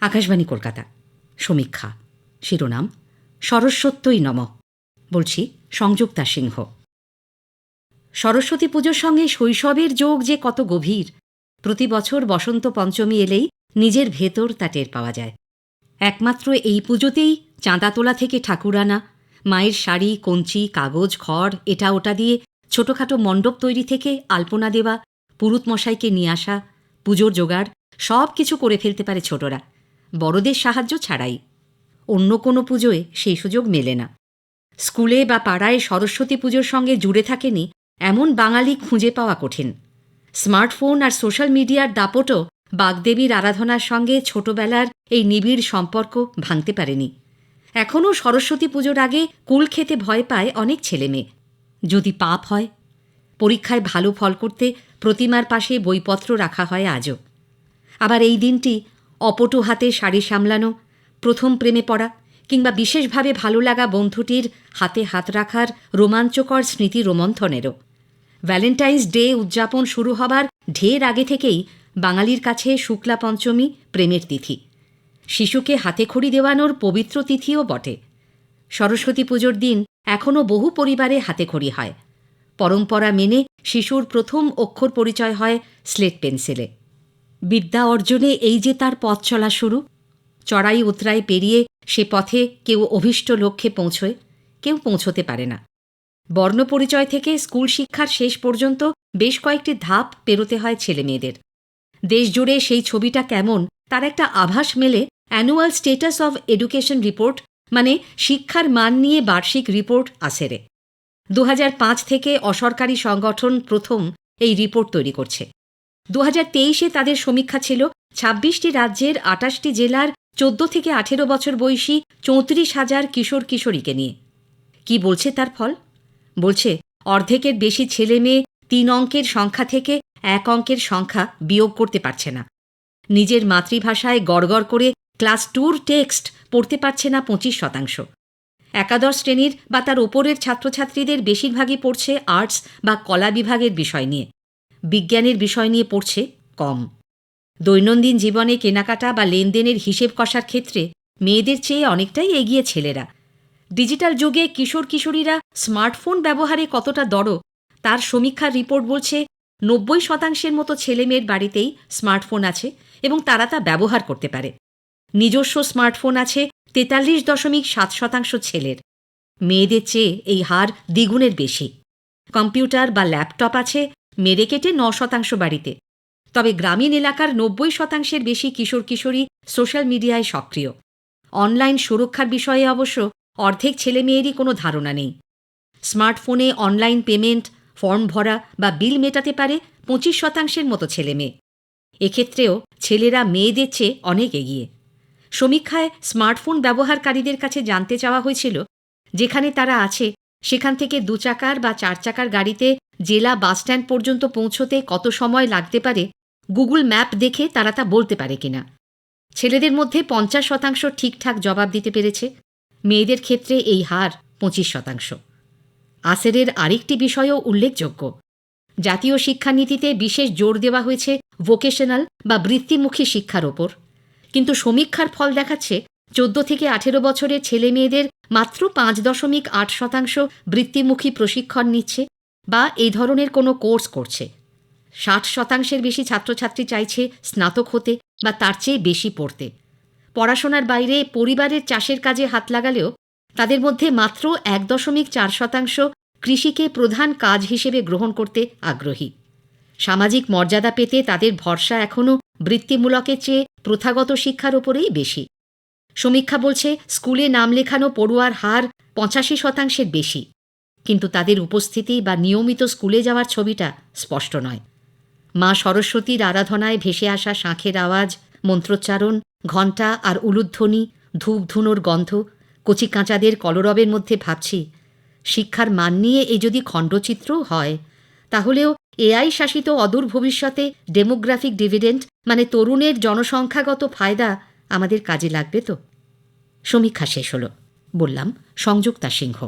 আকাশবাণী কলকাতা। সমীক্ষা, শিরোনাম, সরস্বত্যই নম। বলছি, সংযুক্তা সিংহ। সরস্বতী পুজোর সঙ্গে শৈশবের যোগ যে কত গভীর, প্রতি বছর বসন্ত পঞ্চমী এলেই নিজের ভেতর তা টের পাওয়া যায়। একমাত্র এই পুজোতেই চাঁদা তোলা থেকে ঠাকুর আনা, মায়ের শাড়ি, কঞ্চি, কাগজ, খড়, এটা ওটা দিয়ে ছোটখাটো মণ্ডপ তৈরি থেকে আলপনা দেওয়া পুরুত মশাইকে নিয়ে আসা, পুজোর জোগাড় সব কিছু করে ফেলতে পারে ছোটরা। বড়দের সাহায্য ছাড়াই। অন্য কোনো পুজোয় সেই সুযোগ মেলে না। স্কুলে বা পাড়ায় সরস্বতী পুজোর সঙ্গে জুড়ে থাকেনি এমন বাঙালি খুঁজে পাওয়া কঠিন। স্মার্টফোন আর সোশ্যাল মিডিয়ার দাপটও বাগদেবীর আরাধনার সঙ্গে ছোটবেলার এই নিবিড় সম্পর্ক ভাঙতে পারেনি। এখনও সরস্বতী পুজোর আগে কুল খেতে ভয় পায় অনেক ছেলেমেয়ে। যদি পাপ হয়, পরীক্ষায় ভালো ফল করতে প্রতিমার পাশে বইপত্র রাখা হয় আজও। আবার এই দিনটি অপটু হাতে শাড়ি সামলানো, প্রথম প্রেমে পড়া, কিংবা বিশেষভাবে ভালো লাগা বন্ধুটির হাতে হাত রাখার রোমাঞ্চকর স্মৃতি রোমন্থনেরও। ভ্যালেন্টাইন্স ডে উদযাপন শুরু হবার ঢের আগে থেকেই বাঙালির কাছে শুক্লা পঞ্চমী প্রেমের তিথি। শিশুকে হাতে খড়ি দেওয়ানোর পবিত্র তিথিও বটে। সরস্বতী পুজোর দিন এখনও বহু পরিবারে হাতে খড়ি হয়। পরম্পরা মেনে শিশুর প্রথম অক্ষর পরিচয় হয় স্লেট পেন্সিলে। বিদ্যা অর্জনে এই যে তার পথ চলা শুরু। চড়াই উতরাই পেরিয়ে সে পথে কেউ অভীষ্ট লক্ষ্যে পৌঁছয়, কেউ পৌঁছতে পারে না। বর্ণপরিচয় থেকে স্কুল শিক্ষার শেষ পর্যন্ত বেশ কয়েকটি ধাপ পেরোতে হয় ছেলেমেয়েদের। দেশজুড়ে সেই ছবিটা কেমন, তার একটা আভাস মেলে annual status of education report মানে শিক্ষার মান নিয়ে বার্ষিক রিপোর্ট আসেরে দু হাজার পাঁচ থেকে অসরকারি সংগঠন প্রথম এই রিপোর্ট তৈরি করছে। দু হাজার তেইশে তাদের সমীক্ষা ছিল ছাব্বিশটি রাজ্যের আটাশটি জেলার চোদ্দ থেকে আঠেরো বছর বয়সী চৌত্রিশ হাজার কিশোর কিশোরীকে নিয়ে। কি বলছে তার ফল? বলছে, অর্ধেকের বেশি ছেলে মেয়ে তিন অঙ্কের সংখ্যা থেকে এক অঙ্কের সংখ্যা বিয়োগ করতে পারছে না। নিজের মাতৃভাষায় গড়গড় করে ক্লাস টুর টেক্সট পড়তে পারছে না পঁচিশ শতাংশ। একাদশ শ্রেণির বা তার ওপরের ছাত্রছাত্রীদের বেশিরভাগই পড়ছে আর্টস বা কলা বিভাগের বিষয় নিয়ে। বিজ্ঞানের বিষয় নিয়ে পড়ছে কম। দৈনন্দিন জীবনে কেনাকাটা বা লেনদেনের হিসেব কষার ক্ষেত্রে মেয়েদের চেয়ে অনেকটাই এগিয়ে ছেলেরা। ডিজিটাল যুগে কিশোর কিশোরীরা স্মার্টফোন ব্যবহারে কতটা দড় তার সমীক্ষার রিপোর্ট বলছে, নব্বই শতাংশের মতো ছেলেমেয়ের বাড়িতেই স্মার্টফোন আছে এবং তারা তা ব্যবহার করতে পারে। নিজস্ব স্মার্টফোন আছে তেতাল্লিশ দশমিক সাত শতাংশ ছেলের। মেয়েদের চেয়ে এই হার দ্বিগুণের বেশি। কম্পিউটার বা ল্যাপটপ আছে মেরে কেটে ন শতাংশ বাড়িতে। তবে গ্রামীণ এলাকার নব্বই শতাংশের বেশি কিশোর কিশোরী সোশ্যাল মিডিয়ায় সক্রিয়। অনলাইন সুরক্ষার বিষয়ে অবশ্য অর্ধেক ছেলেমেয়েরই কোনো ধারণা নেই। স্মার্টফোনে অনলাইন পেমেন্ট, ফর্ম ভরা বা বিল মেটাতে পারে পঁচিশ শতাংশের মতো ছেলে মেয়ে। এক্ষেত্রেও ছেলেরা মেয়েদের চেয়ে অনেক এগিয়ে। সমীক্ষায় স্মার্টফোন ব্যবহারকারীদের কাছে জানতে চাওয়া হয়েছিল, যেখানে তারা আছে, সেখান থেকে দু চাকার বা চার চাকার গাড়িতে জেলা বাসস্ট্যান্ড পর্যন্ত পৌঁছতে কত সময় লাগতে পারে, গুগল ম্যাপ দেখে তারা তা বলতে পারে কিনা। ছেলেদের মধ্যে পঞ্চাশ শতাংশ ঠিকঠাক জবাব দিতে পেরেছে, মেয়েদের ক্ষেত্রে এই হার পঁচিশ শতাংশ। আসেরের আরেকটি বিষয়ও উল্লেখযোগ্য। জাতীয় শিক্ষানীতিতে বিশেষ জোর দেওয়া হয়েছে ভোকেশনাল বা বৃত্তিমুখী শিক্ষার ওপর। কিন্তু সমীক্ষার ফল দেখাচ্ছে, চোদ্দ থেকে আঠেরো বছরের ছেলে মেয়েদের মাত্র পাঁচ দশমিক আট শতাংশ বৃত্তিমুখী প্রশিক্ষণ নিচ্ছে বা এই ধরনের কোনো কোর্স করছে। ষাট শতাংশের বেশি ছাত্রছাত্রী চাইছে স্নাতক হতে বা তার চেয়ে বেশি পড়তে। পড়াশোনার বাইরে পরিবারের চাষের কাজে হাত লাগালেও তাদের মধ্যে মাত্র এক দশমিক চার শতাংশ কৃষিকে প্রধান কাজ হিসেবে গ্রহণ করতে আগ্রহী। সামাজিক মর্যাদা পেতে তাদের ভরসা এখনও বৃত্তিমূলকের চেয়ে প্রথাগত শিক্ষার ওপরেই বেশি। সমীক্ষা বলছে, স্কুলে নাম লেখানো পড়ুয়ার হার পঁচাশি শতাংশের বেশি। কিন্তু তাদের উপস্থিতি বা নিয়মিত স্কুলে যাওয়ার ছবিটা স্পষ্ট নয়। মা সরস্বতীর আরাধনায় ভেসে আসা শাঁখের আওয়াজ, মন্ত্রোচ্চারণ, ঘণ্টা আর উলুধ্বনি ধূপ ধুনোর গন্ধ, কচি কাঁচাদের কলরবের মধ্যে ভাবছি, শিক্ষার মান নিয়ে এ যদি খণ্ডচিত্রও হয়, তাহলেও এআই শাসিত অদূর ভবিষ্যতে ডেমোগ্রাফিক ডিভিডেন্ট মানে তরুণের জনসংখ্যাগত ফায়দা আমাদের কাজে লাগবে তো? সমীক্ষা শেষ হলো, বললাম, সংযুক্তা সিংহ।